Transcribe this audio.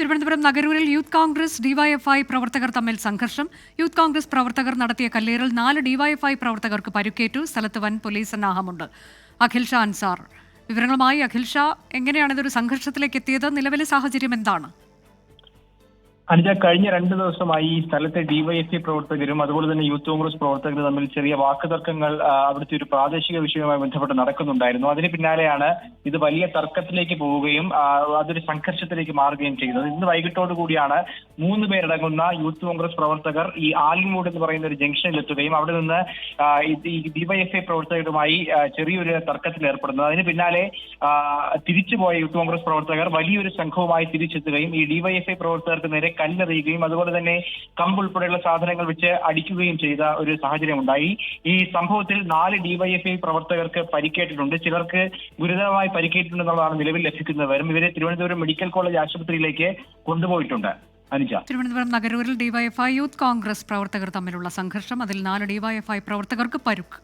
തിരുവനന്തപുരം നഗരൂരിൽ യൂത്ത് കോൺഗ്രസ് ഡിവൈഎഫ്ഐ പ്രവർത്തകർ തമ്മിൽ സംഘർഷം. യൂത്ത് കോൺഗ്രസ് പ്രവർത്തകർ നടത്തിയ കല്ലേറിൽ നാല് ഡിവൈഎഫ്ഐ പ്രവർത്തകർക്ക് പരുക്കേറ്റു. സ്ഥലത്ത് വൻ പോലീസ് സന്നാഹമുണ്ട്. അഖിൽ ഷാ അൻസാർ. വിവരങ്ങളുമായി അഖിൽ ഷാ എങ്ങനെയാണ് ഇതൊരു സംഘർഷത്തിലേക്ക് എത്തിയത്? നിലവിലെ സാഹചര്യം എന്താണ്? അനുജ കഴിഞ്ഞ രണ്ട് ദിവസമായി ഈ സ്ഥലത്തെ ഡിവൈഎഫ്ഐ പ്രവർത്തകരും അതുപോലെ തന്നെ യൂത്ത് കോൺഗ്രസ് പ്രവർത്തകരും തമ്മിൽ ചെറിയ വാക്കുതർക്കങ്ങൾ അവിടുത്തെ ഒരു പ്രാദേശിക വിഷയവുമായി ബന്ധപ്പെട്ട് നടക്കുന്നുണ്ടായിരുന്നു. അതിന് പിന്നാലെയാണ് ഇത് വലിയ തർക്കത്തിലേക്ക് പോവുകയും അതൊരു സംഘർഷത്തിലേക്ക് മാറുകയും ചെയ്യുന്നത് ഇന്ന് വൈകിട്ടോടു കൂടിയാണ് മൂന്ന് പേരടങ്ങുന്ന യൂത്ത് കോൺഗ്രസ് പ്രവർത്തകർ ഈ ആലിൻമൂട് എന്ന് പറയുന്ന ഒരു ജംഗ്ഷനിൽ എത്തുകയും അവിടെ നിന്ന് ഈ ഡിവൈഎഫ്ഐ പ്രവർത്തകരുമായി ചെറിയൊരു തർക്കത്തിൽ ഏർപ്പെടുന്നത്. അതിന് പിന്നാലെ തിരിച്ചുപോയ യൂത്ത് കോൺഗ്രസ് പ്രവർത്തകർ വലിയൊരു സംഘവുമായി തിരിച്ചെത്തുകയും ഈ ഡിവൈഎഫ്ഐ പ്രവർത്തകർക്ക് നേരെ കല്ലെറിയുകയും അതുപോലെ തന്നെ കമ്പ് ഉൾപ്പെടെയുള്ള സാധനങ്ങൾ വെച്ച് അടിക്കുകയും ചെയ്ത ഒരു സാഹചര്യം ഉണ്ടായി ഈ സംഭവത്തിൽ നാല് ഡിവൈഎഫ്ഐ പ്രവർത്തകർക്ക് പരിക്കേറ്റിട്ടുണ്ട്. ചിലർക്ക് ഗുരുതരമായി പരിക്കേറ്റിട്ടുണ്ടെന്നുള്ളതാണ് നിലവിൽ ലഭിക്കുന്നത് വിവരം ഇവരെ തിരുവനന്തപുരം മെഡിക്കൽ കോളേജ് ആശുപത്രിയിലേക്ക് കൊണ്ടുപോയിട്ടുണ്ട്. തിരുവനന്തപുരം നഗരൂരിൽ ഡിവൈഎഫ്ഐ യൂത്ത് കോൺഗ്രസ് പ്രവർത്തകർ തമ്മിലുള്ള സംഘർഷം. അതിൽ നാല് ഡിവൈഎഫ്ഐ പ്രവർത്തകർക്ക് പരുക്ക്.